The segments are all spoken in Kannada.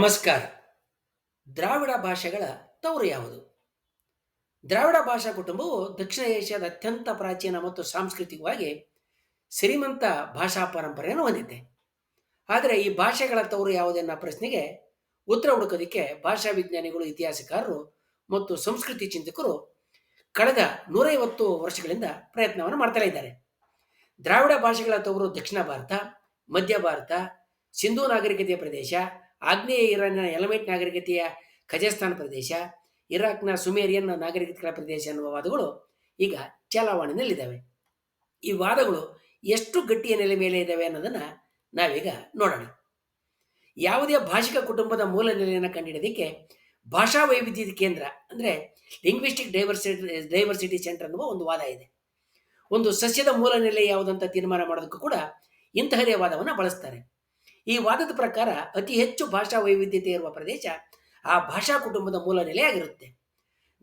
ನಮಸ್ಕಾರ. ದ್ರಾವಿಡ ಭಾಷೆಗಳ ತವರು ಯಾವುದು? ದ್ರಾವಿಡ ಭಾಷಾ ಕುಟುಂಬವು ದಕ್ಷಿಣ ಏಷ್ಯಾದ ಅತ್ಯಂತ ಪ್ರಾಚೀನ ಮತ್ತು ಸಾಂಸ್ಕೃತಿಕವಾಗಿ ಶ್ರೀಮಂತ ಭಾಷಾ ಪರಂಪರೆಯನ್ನು ಹೊಂದಿದೆ. ಆದರೆ ಈ ಭಾಷೆಗಳ ತವರು ಯಾವುದೆನ್ನ ಪ್ರಶ್ನೆಗೆ ಉತ್ತರ ಹುಡುಕೋದಕ್ಕೆ ಭಾಷಾ ವಿಜ್ಞಾನಿಗಳು, ಇತಿಹಾಸಕಾರರು ಮತ್ತು ಸಂಸ್ಕೃತಿ ಚಿಂತಕರು ಕಳೆದ ನೂರೈವತ್ತು ವರ್ಷಗಳಿಂದ ಪ್ರಯತ್ನವನ್ನು ಮಾಡ್ತಾ ಇದ್ದಾರೆ. ದ್ರಾವಿಡ ಭಾಷೆಗಳ ತವರು ದಕ್ಷಿಣ ಭಾರತ, ಮಧ್ಯ ಭಾರತ, ಸಿಂಧೂ ನಾಗರಿಕತೆಯ ಪ್ರದೇಶ ಆಗ್ನೇಯ ಇರಾನ್ನ ಎಲಮೈಟ್ ನಾಗರಿಕತೆಯ ಖಜಸ್ತಾನ್ ಪ್ರದೇಶ, ಇರಾಕ್ನ ಸುಮೇರಿಯನ್ ನಾಗರಿಕತೆಗಳ ಪ್ರದೇಶ ಎನ್ನುವ ವಾದಗಳು ಈಗ ಚಲಾವಣೆಯಲ್ಲಿದ್ದಾವೆ ಈ ವಾದಗಳು ಎಷ್ಟು ಗಟ್ಟಿಯ ನೆಲೆ ಮೇಲೆ ಇದ್ದಾವೆ ಅನ್ನೋದನ್ನು ನಾವೀಗ ನೋಡೋಣ. ಯಾವುದೇ ಭಾಷಿಕ ಕುಟುಂಬದ ಮೂಲ ನೆಲೆಯನ್ನು ಕಂಡುಹಿಡೋದಕ್ಕೆ ಭಾಷಾ ವೈವಿಧ್ಯದ ಕೇಂದ್ರ ಅಂದರೆ ಲಿಂಗ್ವಿಸ್ಟಿಕ್ ಡೈವರ್ಸಿಟಿ ಡೈವರ್ಸಿಟಿ ಸೆಂಟರ್ ಅನ್ನುವ ಒಂದು ವಾದ ಇದೆ. ಒಂದು ಸಸ್ಯದ ಮೂಲ ನೆಲೆ ಯಾವುದಂತ ತೀರ್ಮಾನ ಮಾಡೋದಕ್ಕೂ ಕೂಡ ಇಂತಹದೇ ವಾದವನ್ನು ಬಳಸ್ತಾರೆ. ಈ ವಾದದ ಪ್ರಕಾರ ಅತಿ ಹೆಚ್ಚು ಭಾಷಾ ವೈವಿಧ್ಯತೆ ಇರುವ ಪ್ರದೇಶ ಆ ಭಾಷಾ ಕುಟುಂಬದ ಮೂಲ ನೆಲೆಯಾಗಿರುತ್ತೆ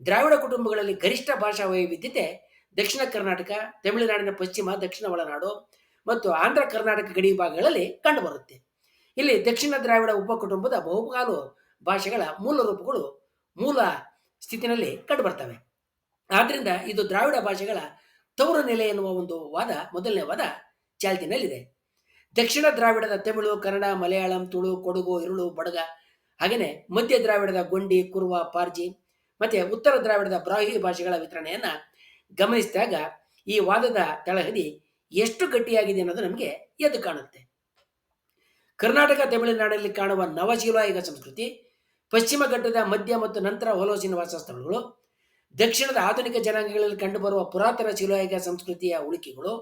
ದ್ರಾವಿಡ ಕುಟುಂಬಗಳಲ್ಲಿ ಗರಿಷ್ಠ ಭಾಷಾ ವೈವಿಧ್ಯತೆ ದಕ್ಷಿಣ ಕರ್ನಾಟಕ, ತಮಿಳುನಾಡಿನ ಪಶ್ಚಿಮ, ದಕ್ಷಿಣ ಒಳನಾಡು ಮತ್ತು ಆಂಧ್ರ ಕರ್ನಾಟಕ ಗಡಿ ಭಾಗಗಳಲ್ಲಿ ಕಂಡುಬರುತ್ತೆ. ಇಲ್ಲಿ ದಕ್ಷಿಣ ದ್ರಾವಿಡ ಉಪಕುಟುಂಬದ ಬಹುಪಾಲು ಭಾಷೆಗಳ ಮೂಲ ರೂಪಗಳು ಮೂಲ ಸ್ಥಿತಿನಲ್ಲಿ ಕಂಡುಬರ್ತವೆ. ಆದ್ದರಿಂದ ಇದು ದ್ರಾವಿಡ ಭಾಷೆಗಳ ತವರು ನೆಲೆ ಎನ್ನುವ ಒಂದು ವಾದ, ಮೊದಲನೇ ವಾದ ಚಾಲ್ತಿನಲ್ಲಿದೆ. ದಕ್ಷಿಣ ದ್ರಾವಿಡದ ತಮಿಳು, ಕನ್ನಡ, ಮಲಯಾಳಂ, ತುಳು, ಕೊಡಗು, ಇರುಳು, ಬಡಗ. ಹಾಗೆಯೇ ಮಧ್ಯ ದ್ರಾವಿಡದ ಗೊಂಡಿ, ಕುರುವ, ಪಾರ್ಜಿ, ಮತ್ತೆ ಉತ್ತರ ದ್ರಾವಿಡದ ಬ್ರಾಹಿ ಭಾಷೆಗಳ ವಿತರಣೆಯನ್ನ ಗಮನಿಸಿದಾಗ ಈ ವಾದದ ತಳಹದಿ ಎಷ್ಟು ಗಟ್ಟಿಯಾಗಿದೆ ಅನ್ನೋದು ನಮಗೆ ಎದ್ದು ಕಾಣುತ್ತೆ. ಕರ್ನಾಟಕ ತಮಿಳುನಾಡಲ್ಲಿ ಕಾಣುವ ನವಶಿಲಾಯುಗ ಸಂಸ್ಕೃತಿ, ಪಶ್ಚಿಮ ಘಟ್ಟದ ಮಧ್ಯ ಮತ್ತು ನಂತರ ಹೊಲೋಸಿನ ವಾಸಸ್ಥಳಗಳು ದಕ್ಷಿಣದ ಆಧುನಿಕ ಜನಾಂಗಗಳಲ್ಲಿ ಕಂಡುಬರುವ ಪುರಾತನ ಶಿಲಾಯುಗ ಸಂಸ್ಕೃತಿಯ ಉಳಿಕೆಗಳು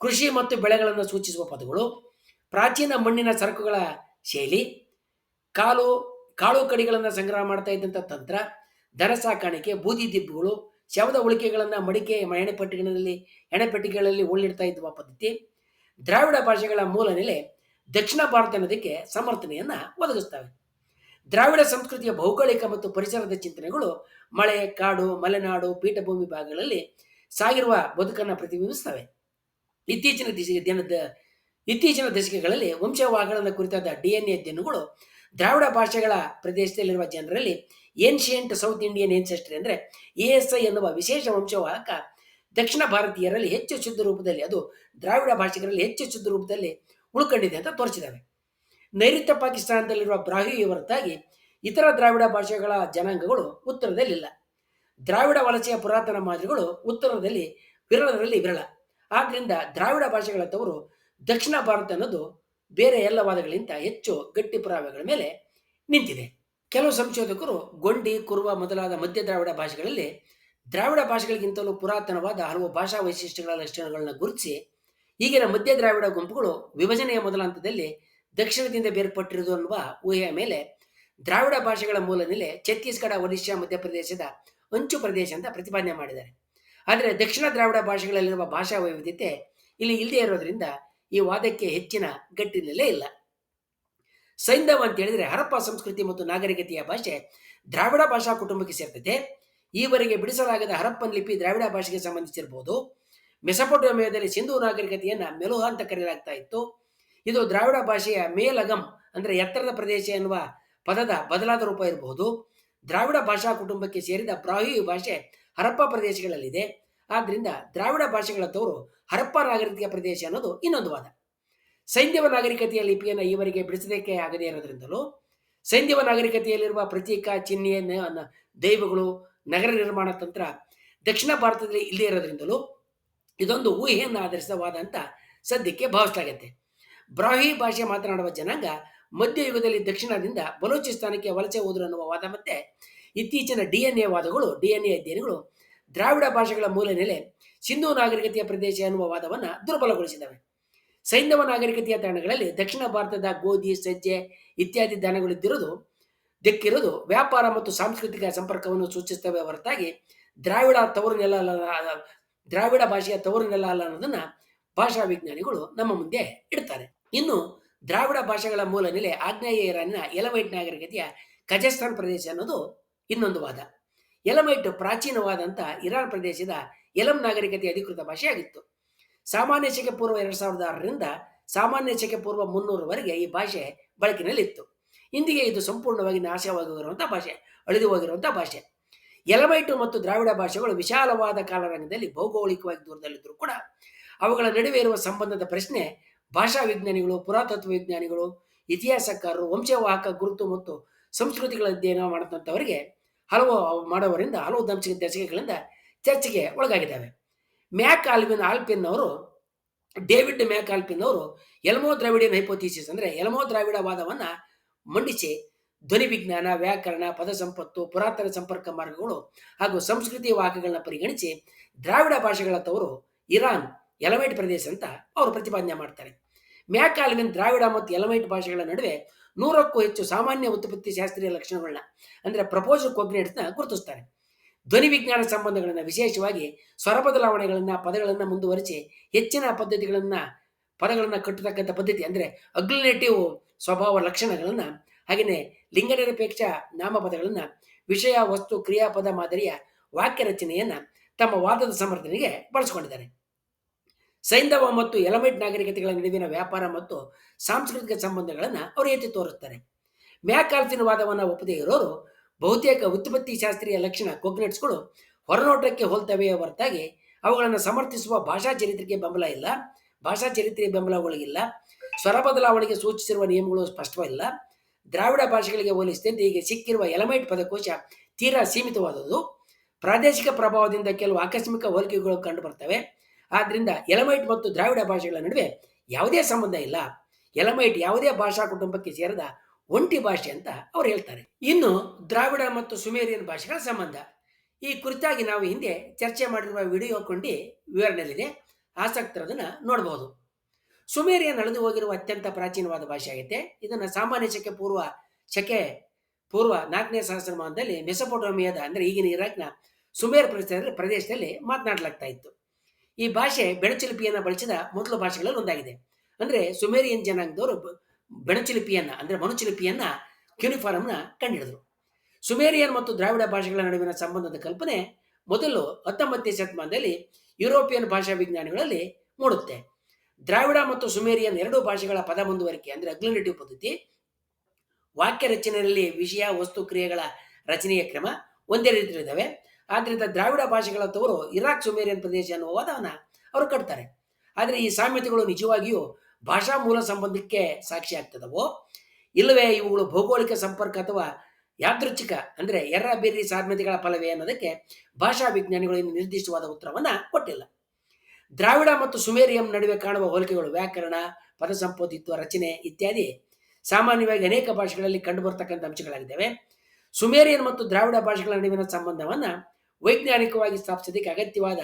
ಕೃಷಿ ಮತ್ತು ಬೆಳೆಗಳನ್ನು ಸೂಚಿಸುವ ಪದಗಳು, ಪ್ರಾಚೀನ ಮಣ್ಣಿನ ಸರಕುಗಳ ಶೈಲಿ, ಕಾಲು, ಕಾಳು ಕಡಿಗಳನ್ನು ಸಂಗ್ರಹ ಮಾಡ್ತಾ ಇದ್ದಂಥ ತಂತ್ರ, ದನ ಸಾಕಾಣಿಕೆ, ಬೂದಿ ದಿಬ್ಬುಗಳು, ಶವದ ಉಳಿಕೆಗಳನ್ನು ಮಡಿಕೆ ಎಣೆಪಟ್ಟಿಗಳಲ್ಲಿ ಎಣೆಪೆಟ್ಟಿಗೆಗಳಲ್ಲಿ ಉಳ್ಳಿಡ್ತಾ ಇದ್ದ ಪದ್ಧತಿ. ದ್ರಾವಿಡ ಭಾಷೆಗಳ ಮೂಲ ನೆಲೆ ದಕ್ಷಿಣ ಭಾರತ ಅನ್ನೋದಕ್ಕೆ ಸಮರ್ಥನೆಯನ್ನ ಒದಗಿಸ್ತವೆ. ದ್ರಾವಿಡ ಸಂಸ್ಕೃತಿಯ ಭೌಗೋಳಿಕ ಮತ್ತು ಪರಿಸರದ ಚಿಂತನೆಗಳು ಮಳೆ, ಕಾಡು, ಮಲೆನಾಡು, ಪೀಠಭೂಮಿ ಭಾಗಗಳಲ್ಲಿ ಸಾಗಿರುವ ಬದುಕನ್ನು ಪ್ರತಿಬಿಂಬಿಸ್ತವೆ. ಇತ್ತೀಚಿನ ದಿಶೆಗೆ ದಿನದ, ಇತ್ತೀಚಿನ ದಶಕಗಳಲ್ಲಿ ವಂಶವಾಹಗಳನ್ನು ಕುರಿತಾದ ಡಿ ಎನ್ ಎ ಅಧ್ಯಯನಗಳು ದ್ರಾವಿಡ ಭಾಷೆಗಳ ಪ್ರದೇಶದಲ್ಲಿರುವ ಜನರಲ್ಲಿ ಏನ್ಷಿಯಂಟ್ ಸೌತ್ ಇಂಡಿಯನ್ ಏನ್ಸೆಸ್ಟ್ರಿ ಅಂದರೆ ಎ ಎಸ್ ಐ ಎನ್ನುವ ವಿಶೇಷ ವಂಶವಾಹಕ ದಕ್ಷಿಣ ಭಾರತೀಯರಲ್ಲಿ ಹೆಚ್ಚು ಶುದ್ಧ ರೂಪದಲ್ಲಿ, ಅದು ದ್ರಾವಿಡ ಭಾಷೆಗಳಲ್ಲಿ ಹೆಚ್ಚು ಶುದ್ಧ ರೂಪದಲ್ಲಿ ಉಳ್ಕೊಂಡಿದೆ ಅಂತ ತೋರಿಸಿದ್ದಾವೆ. ನೈಋತ್ಯ ಪಾಕಿಸ್ತಾನದಲ್ಲಿರುವ ಬ್ರಾಹಿ ಹೊರತಾಗಿ ಇತರ ದ್ರಾವಿಡ ಭಾಷೆಗಳ ಜನಾಂಗಗಳು ಉತ್ತರದಲ್ಲಿಲ್ಲ. ದ್ರಾವಿಡ ವಲಸೆಯ ಪುರಾತನ ಮಾದರಿಗಳು ಉತ್ತರದಲ್ಲಿ ವಿರಳದಲ್ಲಿ ವಿರಳ. ಆದ್ದರಿಂದ ದ್ರಾವಿಡ ಭಾಷೆಗಳ ತವರು ದಕ್ಷಿಣ ಭಾರತ ಅನ್ನೋದು ಬೇರೆ ಎಲ್ಲ ವಾದಗಳಿಗಿಂತ ಹೆಚ್ಚು ಗಟ್ಟಿ ಪುರಾವೆಗಳ ಮೇಲೆ ನಿಂತಿದೆ. ಕೆಲವು ಸಂಶೋಧಕರು ಗೊಂಡಿ ಕುರುವ ಮೊದಲಾದ ಮಧ್ಯ ದ್ರಾವಿಡ ಭಾಷೆಗಳಲ್ಲಿ ದ್ರಾವಿಡ ಭಾಷೆಗಳಿಗಿಂತಲೂ ಪುರಾತನವಾದ ಹಲವು ಭಾಷಾ ವೈಶಿಷ್ಟ್ಯಗಳ ಲಕ್ಷಣಗಳನ್ನು ಗುರುತಿಸಿ, ಈಗಿನ ಮಧ್ಯ ದ್ರಾವಿಡ ಗುಂಪುಗಳು ವಿಭಜನೆಯ ಮೊದಲ ಹಂತದಲ್ಲಿ ದಕ್ಷಿಣದಿಂದ ಬೇರ್ಪಟ್ಟಿರುವುದು ಅನ್ನುವ ಊಹೆಯ ಮೇಲೆ ದ್ರಾವಿಡ ಭಾಷೆಗಳ ಮೂಲ ನೆಲೆ ಛತ್ತೀಸ್ಗಢ ಒಡಿಶಾ ಮಧ್ಯಪ್ರದೇಶದ ಅಂಚು ಪ್ರದೇಶ ಅಂತ ಪ್ರತಿಪಾದನೆ ಮಾಡಿದ್ದಾರೆ. ಆದರೆ ದಕ್ಷಿಣ ದ್ರಾವಿಡ ಭಾಷೆಗಳಲ್ಲಿರುವ ಭಾಷಾ ವೈವಿಧ್ಯತೆ ಇಲ್ಲಿ ಇಲ್ಲದೆ ಇರೋದ್ರಿಂದ ಈ ವಾದಕ್ಕೆ ಹೆಚ್ಚಿನ ಗಟ್ಟಿನಲ್ಲೇ ಇಲ್ಲ. ಸೈಂಧವ ಅಂತ ಹೇಳಿದ್ರೆ ಹರಪ್ಪ ಸಂಸ್ಕೃತಿ ಮತ್ತು ನಾಗರಿಕತೆಯ ಭಾಷೆ ದ್ರಾವಿಡ ಭಾಷಾ ಕುಟುಂಬಕ್ಕೆ ಸೇರ್ತದೆ ಈವರೆಗೆ ಬಿಡಿಸಲಾಗದ ಹರಪ್ಪನ್ ಲಿಪಿ ದ್ರಾವಿಡ ಭಾಷೆಗೆ ಸಂಬಂಧಿಸಿರಬಹುದು ಮೆಸಪೋಟೋಮಿಯಾದಲ್ಲಿ ಸಿಂಧೂ ನಾಗರಿಕತೆಯನ್ನ ಮೆಲುಹ ಅಂತ ಕರೆಯಲಾಗ್ತಾ ಇತ್ತು. ಇದು ದ್ರಾವಿಡ ಭಾಷೆಯ ಮೇಲಗಂ ಅಂದ್ರೆ ಎತ್ತರದ ಪ್ರದೇಶ ಎನ್ನುವ ಪದದ ಬದಲಾದ ರೂಪ ಇರಬಹುದು. ದ್ರಾವಿಡ ಭಾಷಾ ಕುಟುಂಬಕ್ಕೆ ಸೇರಿದ ಬ್ರಾಹಿ ಭಾಷೆ ಹರಪ್ಪ ಪ್ರದೇಶಗಳಲ್ಲಿದೆ. ಆದ್ದರಿಂದ ದ್ರಾವಿಡ ಭಾಷೆಗಳ ತವರು ಹರಪ್ಪ ನಾಗರಿಕತೆಯ ಪ್ರದೇಶ ಅನ್ನೋದು ಇನ್ನೊಂದು ವಾದ. ಸೈಂಧವ ನಾಗರಿಕತೆಯ ಲಿಪಿಯನ್ನು ಈವರೆಗೆ ಬಿಡಿಸದಕ್ಕೆ ಆಗದೇ ಇರೋದ್ರಿಂದಲೂ ಸೈಂಧವ ನಾಗರಿಕತೆಯಲ್ಲಿರುವ ಪ್ರತೀಕ, ಚಿಹ್ನೆ ದೈವಗಳು, ನಗರ ನಿರ್ಮಾಣ ತಂತ್ರ ದಕ್ಷಿಣ ಭಾರತದಲ್ಲಿ ಇಲ್ಲದೇ ಇರೋದ್ರಿಂದಲೂ ಇದೊಂದು ಊಹೆಯನ್ನು ಆಧರಿಸಿದ ವಾದ ಅಂತ ಸದ್ಯಕ್ಕೆ ಭಾವಿಸಲಾಗತ್ತೆ. ಬ್ರಾಹಿ ಭಾಷೆ ಮಾತನಾಡುವ ಜನಾಂಗ ಮಧ್ಯಯುಗದಲ್ಲಿ ದಕ್ಷಿಣದಿಂದ ಬಲೂಚಿಸ್ತಾನಕ್ಕೆ ವಲಸೆ ಹೋದರು ಅನ್ನುವ ವಾದ ಮತ್ತೆ ಇತ್ತೀಚಿನ ಡಿ ಎನ್ ಎ ವಾದಗಳು ಡಿ ಎನ್ ಎ ಅಧ್ಯಯನಗಳು ದ್ರಾವಿಡ ಭಾಷೆಗಳ ಮೂಲ ನೆಲೆ ಸಿಂಧೂ ನಾಗರಿಕತೆಯ ಪ್ರದೇಶ ಎನ್ನುವ ವಾದವನ್ನು ದುರ್ಬಲಗೊಳಿಸಿದವೆ. ಸೈಂಧವ ನಾಗರಿಕತೆಯ ತಾಣಗಳಲ್ಲಿ ದಕ್ಷಿಣ ಭಾರತದ ಗೋಧಿ, ಸಜ್ಜೆ ಇತ್ಯಾದಿ ದಾನಗಳಿದ್ದಿರೋದು ದಿಕ್ಕಿರೋದು ವ್ಯಾಪಾರ ಮತ್ತು ಸಾಂಸ್ಕೃತಿಕ ಸಂಪರ್ಕವನ್ನು ಸೂಚಿಸುತ್ತವೆ ಹೊರತಾಗಿ ದ್ರಾವಿಡ ತವರು ನೆಲ ದ್ರಾವಿಡ ಭಾಷೆಯ ತವರು ನೆಲ ಅಲ್ಲ ಅನ್ನೋದನ್ನ ಭಾಷಾ ವಿಜ್ಞಾನಿಗಳು ನಮ್ಮ ಮುಂದೆ ಇಡ್ತಾರೆ. ಇನ್ನು ದ್ರಾವಿಡ ಭಾಷೆಗಳ ಮೂಲ ನೆಲೆ ಆಗ್ನೇಯ ಇರಾನಿನ ಎಲವೈಟ್ ನಾಗರಿಕತೆಯ ಕಜಸ್ತಾನ್ ಪ್ರದೇಶ ಅನ್ನೋದು ಇನ್ನೊಂದು ವಾದ. ಎಲಮೈಟ್ ಪ್ರಾಚೀನವಾದಂಥ ಇರಾನ್ ಪ್ರದೇಶದ ಎಲಂ ನಾಗರಿಕತೆ ಅಧಿಕೃತ ಭಾಷೆಯಾಗಿತ್ತು. ಸಾಮಾನ್ಯ ಶಕೆ ಪೂರ್ವ ಎರಡು ಸಾವಿರದ ಆರರಿಂದ ಸಾಮಾನ್ಯ ಶಕೆ ಪೂರ್ವ ಮುನ್ನೂರವರೆಗೆ ಈ ಭಾಷೆ ಬಳಕಿನಲ್ಲಿತ್ತು ಇಂದಿಗೆ ಇದು ಸಂಪೂರ್ಣವಾಗಿ ನಾಶವಾಗಿ ಭಾಷೆ ಅಳಿದು ಹೋಗಿರುವಂಥ ಭಾಷೆ. ಎಲಮೈಟು ಮತ್ತು ದ್ರಾವಿಡ ಭಾಷೆಗಳು ವಿಶಾಲವಾದ ಕಾಲರಂಗದಲ್ಲಿ ಭೌಗೋಳಿಕವಾಗಿ ದೂರದಲ್ಲಿದ್ದರೂ ಕೂಡ ಅವುಗಳ ನಡುವೆ ಇರುವ ಸಂಬಂಧದ ಪ್ರಶ್ನೆ ಭಾಷಾ ವಿಜ್ಞಾನಿಗಳು, ಪುರಾತತ್ವ ವಿಜ್ಞಾನಿಗಳು, ಇತಿಹಾಸಕಾರರು, ವಂಶವಾಹಕ ಗುರುತು ಮತ್ತು ಸಂಸ್ಕೃತಿಗಳ ಅಧ್ಯಯನ ಮಾಡತಂಥವರಿಗೆ ಹಲವು ಮಾಡುವವರಿಂದ, ಹಲವು ದಂಶ ದಶಕಗಳಿಂದ ಚರ್ಚೆಗೆ ಒಳಗಾಗಿದ್ದಾವೆ. ಮ್ಯಾಕ್ ಆಲ್ಪಿನ್ ಆಲ್ಪಿನ್ ಅವರು ಡೇವಿಡ್ ಮ್ಯಾಕ್ ಆಲ್ಪಿನ್ ಅವರು ಎಲ್ಮೋ ದ್ರಾವಿಡಿಯನ್ ಹೈಪೋಥಿಸಿಸ್ ಅಂದರೆ ಎಲ್ಮೋ ದ್ರಾವಿಡ ವಾದವನ್ನು ಮಂಡಿಸಿ ಧ್ವನಿ ವಿಜ್ಞಾನ, ವ್ಯಾಕರಣ, ಪದ ಸಂಪತ್ತು, ಪುರಾತನ ಸಂಪರ್ಕ ಮಾರ್ಗಗಳು ಹಾಗೂ ಸಂಸ್ಕೃತಿ ವಾಕ್ಯಗಳನ್ನ ಪರಿಗಣಿಸಿ ದ್ರಾವಿಡ ಭಾಷೆಗಳ ತವರು ಇರಾನ್, ಎಲಮೈಟ್ ಪ್ರದೇಶ ಅಂತ ಅವರು ಪ್ರತಿಪಾದನೆ ಮಾಡ್ತಾರೆ. ಮ್ಯಾಕ್ ಆಲ್ವಿನ್ ದ್ರಾವಿಡ ಮತ್ತು ಎಲಮೈಟ್ ಭಾಷೆಗಳ ನಡುವೆ ನೂರಕ್ಕೂ ಹೆಚ್ಚು ಸಾಮಾನ್ಯ ಉತ್ಪತ್ತಿ ಶಾಸ್ತ್ರೀಯ ಲಕ್ಷಣಗಳನ್ನ ಅಂದರೆ ಪ್ರಪೋಸಲ್ ಕೋಗ್ನೇಟ್ಸ್ನ ಗುರುತಿಸ್ತಾರೆ. ಧ್ವನಿ ವಿಜ್ಞಾನ ಸಂಬಂಧಗಳನ್ನು ವಿಶೇಷವಾಗಿ ಸ್ವರ ಬದಲಾವಣೆಗಳನ್ನು, ಪದಗಳನ್ನು ಮುಂದುವರಿಸಿ ಹೆಚ್ಚಿನ ಪದ್ಧತಿಗಳನ್ನು, ಪದಗಳನ್ನು ಕಟ್ಟತಕ್ಕಂಥ ಪದ್ಧತಿ, ಅಂದರೆ ಅಗ್ಲಿನೇಟಿವ್ ಸ್ವಭಾವ ಲಕ್ಷಣಗಳನ್ನು ಹಾಗೆಯೇ ಲಿಂಗನಿರಪೇಕ್ಷ ನಾಮಪದಗಳನ್ನು, ವಿಷಯ, ವಸ್ತು, ಕ್ರಿಯಾಪದ ಮಾದರಿಯ ವಾಕ್ಯ ರಚನೆಯನ್ನು ತಮ್ಮ ವಾದದ ಸಮರ್ಥನೆಗೆ ಬಳಸಿಕೊಂಡಿದ್ದಾರೆ. ಸೈಂಧವ ಮತ್ತು ಎಲಮೈಟ್ ನಾಗರಿಕತೆಗಳ ನಡುವಿನ ವ್ಯಾಪಾರ ಮತ್ತು ಸಾಂಸ್ಕೃತಿಕ ಸಂಬಂಧಗಳನ್ನು ಅವರು ಎತ್ತಿ ತೋರಿಸ್ತಾರೆ. ಮ್ಯಾಕಾಲ್ಫಿನ್ ವಾದವನ್ನು ಒಪ್ಪದೇ ಇರೋರು ಬಹುತೇಕ ಉತ್ಪತ್ತಿ ಶಾಸ್ತ್ರೀಯ ಲಕ್ಷಣ ಕೊಗ್ನೆಟ್ಸ್ಗಳು ಹೊರನೋಟಕ್ಕೆ ಹೋಲ್ತವೆಯೇ ಹೊರತಾಗಿ ಅವುಗಳನ್ನು ಸಮರ್ಥಿಸುವ ಭಾಷಾ ಚರಿತ್ರೆಗೆ ಬೆಂಬಲ ಇಲ್ಲ, ಭಾಷಾ ಚರಿತ್ರೆಯ ಬೆಂಬಲಗಳಿಗಿಲ್ಲ ಸ್ವರ ಬದಲಾವಣೆಗೆ ಸೂಚಿಸಿರುವ ನಿಯಮಗಳು ಸ್ಪಷ್ಟವಿಲ್ಲ ದ್ರಾವಿಡ ಭಾಷೆಗಳಿಗೆ ಹೋಲಿಸಿದಂತೆ ಈಗ ಸಿಕ್ಕಿರುವ ಎಲಮೈಟ್ ಪದಕೋಶ ತೀರಾ ಸೀಮಿತವಾದದ್ದು. ಪ್ರಾದೇಶಿಕ ಪ್ರಭಾವದಿಂದ ಕೆಲವು ಆಕಸ್ಮಿಕ ಹೋಲಿಕೆಗಳು ಕಂಡುಬರ್ತವೆ ಆದ್ದರಿಂದ ಎಲಮೈಟ್ ಮತ್ತು ದ್ರಾವಿಡ ಭಾಷೆಗಳ ನಡುವೆ ಯಾವುದೇ ಸಂಬಂಧ ಇಲ್ಲ. ಎಲಮೈಟ್ ಯಾವುದೇ ಭಾಷಾ ಕುಟುಂಬಕ್ಕೆ ಸೇರಿದ ಒಂಟಿ ಭಾಷೆ ಅಂತ ಅವ್ರು ಹೇಳ್ತಾರೆ. ಇನ್ನು ದ್ರಾವಿಡ ಮತ್ತು ಸುಮೇರಿಯನ್ ಭಾಷೆಗಳ ಸಂಬಂಧ. ಈ ಕುರಿತಾಗಿ ನಾವು ಹಿಂದೆ ಚರ್ಚೆ ಮಾಡಿರುವ ವಿಡಿಯೋ ಕೊಂಡಿ ವಿವರಣೆಯಲ್ಲಿದೆ. ಆಸಕ್ತರದನ್ನು ನೋಡಬಹುದು ಸುಮೇರಿಯನ್ ಅಳೆದು ಹೋಗಿರುವ ಅತ್ಯಂತ ಪ್ರಾಚೀನವಾದ ಭಾಷೆ ಆಗುತ್ತೆ ಇದನ್ನು ಸಾಮಾನ್ಯ ಶಕೆ ಪೂರ್ವ ಶಕೆ ಪೂರ್ವ ನಾಲ್ಕನೇ ಸಹಸ್ರಮಾನದಲ್ಲಿ ಮೆಸಪೋಟೋಮಿಯಾದ, ಅಂದರೆ ಈಗಿನ ಇರಾಕ್ನ ಸುಮೇರ್ ಪ್ರದೇಶದಲ್ಲಿ ಪ್ರದೇಶದಲ್ಲಿ ಮಾತನಾಡಲಾಗ್ತಾ ಇತ್ತು. ಈ ಭಾಷೆ ಬೆಣಚುಲಿಪಿಯನ್ನು ಬಳಸಿದ ಮೊದಲ ಭಾಷೆಗಳಲ್ಲಿ ಒಂದಾಗಿದೆ. ಅಂದ್ರೆ ಸುಮೇರಿಯನ್ ಜನಾಂಗದವರು ಬೆಣಚುಲಿಪಿಯನ್ನ, ಅಂದರೆ ಮನುಚುಲಿಪಿಯನ್ನ ಕ್ಯೂನಿಫಾರಮ್ನ ಕಂಡುಹಿಡಿದರು ಸುಮೇರಿಯನ್ ಮತ್ತು ದ್ರಾವಿಡ ಭಾಷೆಗಳ ನಡುವಿನ ಸಂಬಂಧದ ಕಲ್ಪನೆ ಮೊದಲು ಹತ್ತೊಂಬತ್ತನೇ ಶತಮಾನದಲ್ಲಿ ಯುರೋಪಿಯನ್ ಭಾಷಾ ವಿಜ್ಞಾನಿಗಳಲ್ಲಿ ಮೂಡುತ್ತೆ. ದ್ರಾವಿಡ ಮತ್ತು ಸುಮೇರಿಯನ್ ಎರಡೂ ಭಾಷೆಗಳ ಪದ ಮುಂದುವರಿಕೆ, ಅಂದ್ರೆ ಅಗ್ಲಿನೇಟಿವ್ ಪದ್ಧತಿ ವಾಕ್ಯ ರಚನೆಯಲ್ಲಿ ವಿಷಯ, ವಸ್ತು, ಕ್ರಿಯೆಗಳ ರಚನೆಯ ಕ್ರಮ ಒಂದೇ ರೀತಿಯಲ್ಲಿದ್ದಾವೆ. ಆದ್ದರಿಂದ ದ್ರಾವಿಡ ಭಾಷೆಗಳ ತವರು ಇರಾಕ್ ಸುಮೇರಿಯನ್ ಪ್ರದೇಶ ಅನ್ನುವ ವಾದವನ್ನು ಅವರು ಕಟ್ತಾರೆ. ಆದರೆ ಈ ಸಾಮ್ಯತೆಗಳು ನಿಜವಾಗಿಯೂ ಭಾಷಾ ಮೂಲ ಸಂಬಂಧಕ್ಕೆ ಸಾಕ್ಷಿ ಆಗ್ತದವೋ? ಇಲ್ಲವೇ ಇವುಗಳು ಭೌಗೋಳಿಕ ಸಂಪರ್ಕ ಅಥವಾ ಯಾದೃಚ್ಛಿಕ ಅಂದರೆ ಎರ್ರ ಬೇರಿ ಸಾಮ್ಯತೆಗಳ ಫಲವೇ ಅನ್ನೋದಕ್ಕೆ ಭಾಷಾ ವಿಜ್ಞಾನಿಗಳು ಇನ್ನು ನಿರ್ದಿಷ್ಟವಾದ ಉತ್ತರವನ್ನು ಕೊಟ್ಟಿಲ್ಲ. ದ್ರಾವಿಡ ಮತ್ತು ಸುಮೇರಿಯಂ ನಡುವೆ ಕಾಣುವ ಹೋಲಿಕೆಗಳು ವ್ಯಾಕರಣ, ಪದ ರಚನೆ ಇತ್ಯಾದಿ ಸಾಮಾನ್ಯವಾಗಿ ಅನೇಕ ಭಾಷೆಗಳಲ್ಲಿ ಕಂಡುಬರ್ತಕ್ಕಂಥ ಅಂಶಗಳಾಗಿದ್ದಾವೆ. ಸುಮೇರಿಯನ್ ಮತ್ತು ದ್ರಾವಿಡ ಭಾಷೆಗಳ ನಡುವಿನ ಸಂಬಂಧವನ್ನು ವೈಜ್ಞಾನಿಕವಾಗಿ ಸ್ಥಾಪಿಸೋದಕ್ಕೆ ಅಗತ್ಯವಾದ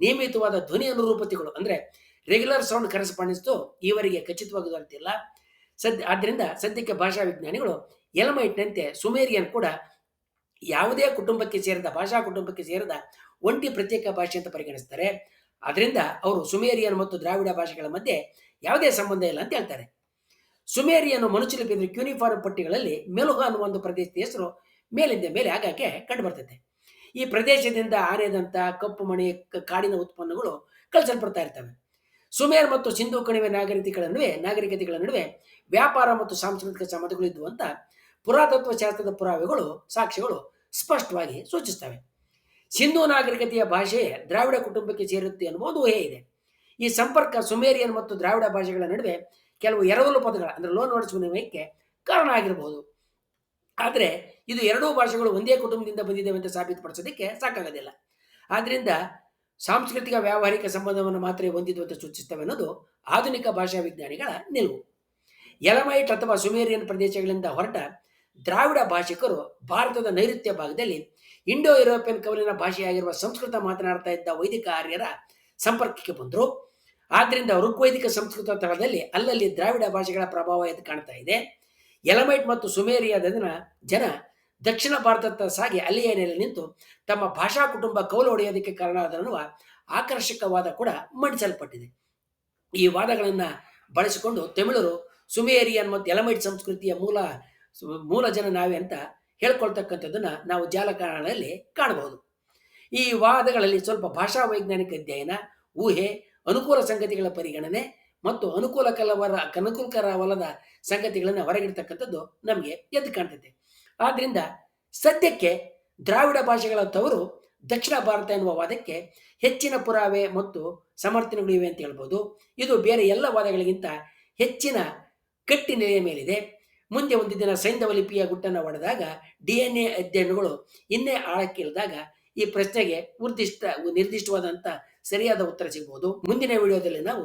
ನಿಯಮಿತವಾದ ಧ್ವನಿ ಅನುರೂಪತೆಗಳು ಅಂದರೆ ರೆಗ್ಯುಲರ್ ಸೌಂಡ್ ಕರೆಸ್ಪಾಂಡೆನ್ಸ್ತು ಈವರೆಗೆ ಖಚಿತವಾಗಿ ದೊರೆತಿಲ್ಲ ಸದ್ಯ ಆದ್ದರಿಂದ ಸದ್ಯಕ್ಕೆ ಭಾಷಾ ವಿಜ್ಞಾನಿಗಳು ಎಲಮೈಟ್ನಂತೆ ಸುಮೇರಿಯನ್ ಕೂಡ ಯಾವುದೇ ಕುಟುಂಬಕ್ಕೆ ಸೇರಿದ, ಭಾಷಾ ಕುಟುಂಬಕ್ಕೆ ಸೇರಿದ ಒಂಟಿ ಪ್ರತ್ಯೇಕ ಭಾಷೆ ಅಂತ ಪರಿಗಣಿಸ್ತಾರೆ. ಅದರಿಂದ ಅವರು ಸುಮೇರಿಯನ್ ಮತ್ತು ದ್ರಾವಿಡ ಭಾಷೆಗಳ ಮಧ್ಯೆ ಯಾವುದೇ ಸಂಬಂಧ ಇಲ್ಲ ಅಂತ ಹೇಳ್ತಾರೆ. ಸುಮೇರಿಯನ್ ಮನುಷ್ಯರಿಗೆ ಕ್ಯೂನಿಫಾರ್ಮ್ ಪಟ್ಟಿಗಳಲ್ಲಿ ಮೆಲುಹ ಅನ್ನುವ ಒಂದು ಪ್ರದೇಶದ ಹೆಸರು ಮೇಲಿಂದ ಮೇಲೆ ಆಗಾಗ್ಗೆ ಕಂಡುಬರ್ತೈತೆ. ಈ ಪ್ರದೇಶದಿಂದ ಆನೆದಂತ ಕಪ್ಪು ಮಣಿ ಕಾಡಿನ ಉತ್ಪನ್ನಗಳು ಕಳಿಸಲ್ಪಡ್ತಾ ಇರ್ತವೆ. ಸುಮೇರ್ ಮತ್ತು ಸಿಂಧು ಕಣಿವೆ ನಾಗರಿಕತೆಗಳ ನಡುವೆ ನಾಗರಿಕತೆಗಳ ನಡುವೆ ವ್ಯಾಪಾರ ಮತ್ತು ಸಾಂಸ್ಕೃತಿಕ ಸಂಬಂಧಗಳು ಇದ್ದು ಅಂತ ಪುರಾತತ್ವ ಶಾಸ್ತ್ರದ ಪುರಾವೆಗಳು ಸಾಕ್ಷಿಗಳು ಸ್ಪಷ್ಟವಾಗಿ ಸೂಚಿಸ್ತವೆ. ಸಿಂಧೂ ನಾಗರಿಕತೆಯ ಭಾಷೆ ದ್ರಾವಿಡ ಕುಟುಂಬಕ್ಕೆ ಸೇರುತ್ತೆ ಎನ್ನುವುದು ಊಹೆ ಇದೆ. ಈ ಸಂಪರ್ಕ ಸುಮೇರಿಯನ್ ಮತ್ತು ದ್ರಾವಿಡ ಭಾಷೆಗಳ ನಡುವೆ ಕೆಲವು ಎರವಲು ಪದಗಳ, ಅಂದರೆ ಲೋನ್ ವರ್ಡ್ಸ್ ವಿನಿಮಯಕ್ಕೆ ಕಾರಣ ಆಗಿರಬಹುದು ಆದರೆ ಇದು ಎರಡೂ ಭಾಷೆಗಳು ಒಂದೇ ಕುಟುಂಬದಿಂದ ಬಂದಿದ್ದೇವೆ ಅಂತ ಸಾಬೀತುಪಡಿಸೋದಕ್ಕೆ ಸಾಕಾಗೋದಿಲ್ಲ. ಆದ್ದರಿಂದ ಸಾಂಸ್ಕೃತಿಕ ವ್ಯಾವಹಾರಿಕ ಸಂಬಂಧವನ್ನು ಮಾತ್ರ ಹೊಂದಿದ್ದು ಅಂತ ಸೂಚಿಸ್ತವೆ ಅನ್ನೋದು ಆಧುನಿಕ ಭಾಷಾ ವಿಜ್ಞಾನಿಗಳ ನಿಲುವು. ಎಲಮೈಟ್ ಅಥವಾ ಸುಮೇರಿಯನ್ ಪ್ರದೇಶಗಳಿಂದ ಹೊರಟ ದ್ರಾವಿಡ ಭಾಷಿಕರು ಭಾರತದ ನೈಋತ್ಯ ಭಾಗದಲ್ಲಿ ಇಂಡೋ ಯುರೋಪಿಯನ್ ಕವಲಿನ ಭಾಷೆಯಾಗಿರುವ ಸಂಸ್ಕೃತ ಮಾತನಾಡ್ತಾ ಇದ್ದ ವೈದಿಕ ಆರ್ಯರ ಸಂಪರ್ಕಕ್ಕೆ ಬಂದರು. ಆದ್ದರಿಂದ ಋಗ್ವೈದಿಕ ಸಂಸ್ಕೃತ ತಳದಲ್ಲಿ ಅಲ್ಲಲ್ಲಿ ದ್ರಾವಿಡ ಭಾಷೆಗಳ ಪ್ರಭಾವ ಎದ್ದು ಕಾಣ್ತಾ ಇದೆ. ಎಲಮೈಟ್ ಮತ್ತು ಸುಮೇರಿಯಾದ ಜನ ದಕ್ಷಿಣ ಭಾರತದ ಸಾಗಿ ಅಲ್ಲಿಯೇ ನೆಲೆ ನಿಂತು ತಮ್ಮ ಭಾಷಾ ಕುಟುಂಬ ಕೌಲು ಹೊಡೆಯೋದಕ್ಕೆ ಕಾರಣ ಅದನ್ನುವ ಆಕರ್ಷಕವಾದ ಕೂಡ ಮಂಡಿಸಲ್ಪಟ್ಟಿದೆ. ಈ ವಾದಗಳನ್ನು ಬಳಸಿಕೊಂಡು ತಮಿಳರು ಸುಮೇರಿಯನ್ ಮತ್ತು ಎಲಮೈಟ್ ಸಂಸ್ಕೃತಿಯ ಮೂಲ ಮೂಲ ಜನ ನಾವೇ ಅಂತ ಹೇಳ್ಕೊಳ್ತಕ್ಕಂಥದ್ದನ್ನು ನಾವು ಜಾಲಕಾರಣದಲ್ಲಿ ಕಾಣಬಹುದು. ಈ ವಾದಗಳಲ್ಲಿ ಸ್ವಲ್ಪ ಭಾಷಾ ವೈಜ್ಞಾನಿಕ ಅಧ್ಯಯನ, ಊಹೆ, ಅನುಕೂಲ ಸಂಗತಿಗಳ ಪರಿಗಣನೆ ಮತ್ತು ಅನುಕೂಲಕರವರ ಅನುಕೂಲಕರವಲ್ಲದ ಸಂಗತಿಗಳನ್ನು ಹೊರಗಿಡ್ತಕ್ಕಂಥದ್ದು ನಮಗೆ ಎದ್ದು ಕಾಣ್ತದೆ ಆದ್ರಿಂದ ಸದ್ಯಕ್ಕೆ ದ್ರಾವಿಡ ಭಾಷೆಗಳ ತವರು ದಕ್ಷಿಣ ಭಾರತ ಎನ್ನುವ ವಾದಕ್ಕೆ ಹೆಚ್ಚಿನ ಪುರಾವೆ ಮತ್ತು ಸಮರ್ಥನೆಗಳು ಇವೆ ಅಂತ ಹೇಳ್ಬೋದು. ಇದು ಬೇರೆ ಎಲ್ಲ ವಾದಗಳಿಗಿಂತ ಹೆಚ್ಚಿನ ಕಟ್ಟಿ ನೆಲೆಯ ಮೇಲಿದೆ. ಮುಂದೆ ಒಂದು ದಿನ ಸೈಂಧವ ಲಿಪಿಯ ಗುಟ್ಟನ್ನು ಒಡೆದಾಗ ಡಿ ಎನ್ ಎ ಅಧ್ಯಯನಗಳು ಇನ್ನೇ ಆಳಕ್ಕೆ ಇಳಿದಾಗ ಈ ಪ್ರಶ್ನೆಗೆ ನಿರ್ದಿಷ್ಟ ನಿರ್ದಿಷ್ಟವಾದಂಥ ಸರಿಯಾದ ಉತ್ತರ ಸಿಗ್ಬೋದು. ಮುಂದಿನ ವಿಡಿಯೋದಲ್ಲಿ ನಾವು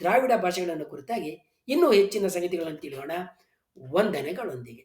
ದ್ರಾವಿಡ ಭಾಷೆಗಳನ್ನು ಕುರಿತಾಗಿ ಇನ್ನೂ ಹೆಚ್ಚಿನ ಸಂಗತಿಗಳನ್ನು ತಿಳಿಯೋಣ ವಂದನೆಗಳೊಂದಿಗೆ.